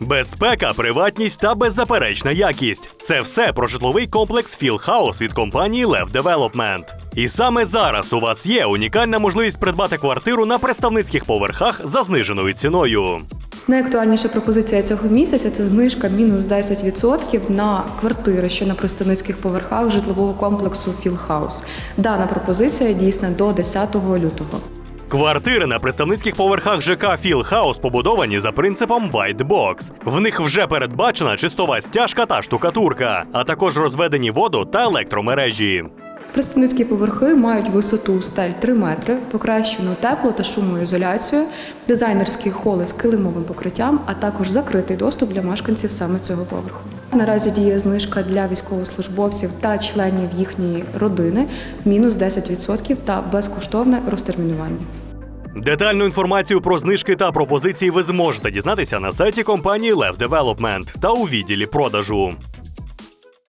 Безпека, приватність та беззаперечна якість це все про житловий комплекс Філхаус від компанії Lev Development. І саме зараз у вас є унікальна можливість придбати квартиру на представницьких поверхах за зниженою ціною. Найактуальніша пропозиція цього місяця це знижка мінус 10% на квартири, що на представницьких поверхах житлового комплексу Філхаус. Дана пропозиція дійсна до 10 лютого. Квартири на представницьких поверхах ЖК Філхаус побудовані за принципом Box. В них вже передбачена чистова стяжка та штукатурка, а також розведені воду та електромережі. Представницькі поверхи мають висоту стель 3 метри, покращену тепло та шумоізоляцію, дизайнерські холи з килимовим покриттям, а також закритий доступ для мешканців саме цього поверху. Наразі діє знижка для військовослужбовців та членів їхньої родини мінус 10% та безкоштовне розтермінування. Детальну інформацію про знижки та пропозиції ви зможете дізнатися на сайті компанії Lev Development та у відділі продажу.